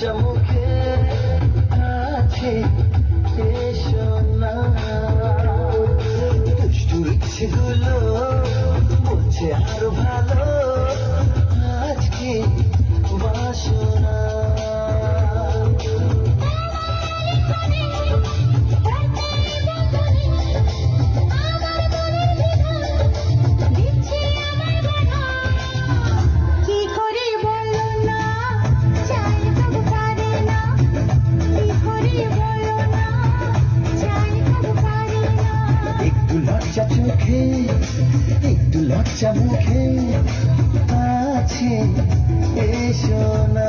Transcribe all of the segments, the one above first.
চমকে আছে এসো না দুষ্টু ইচ্ছেগুলো আরও ভালো। একটু লজ্জা মুখে আছে এসো না।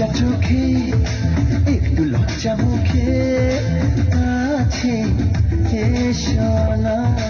লজ্জা চোখে একটু লজ্জা মুখে আছে কে না।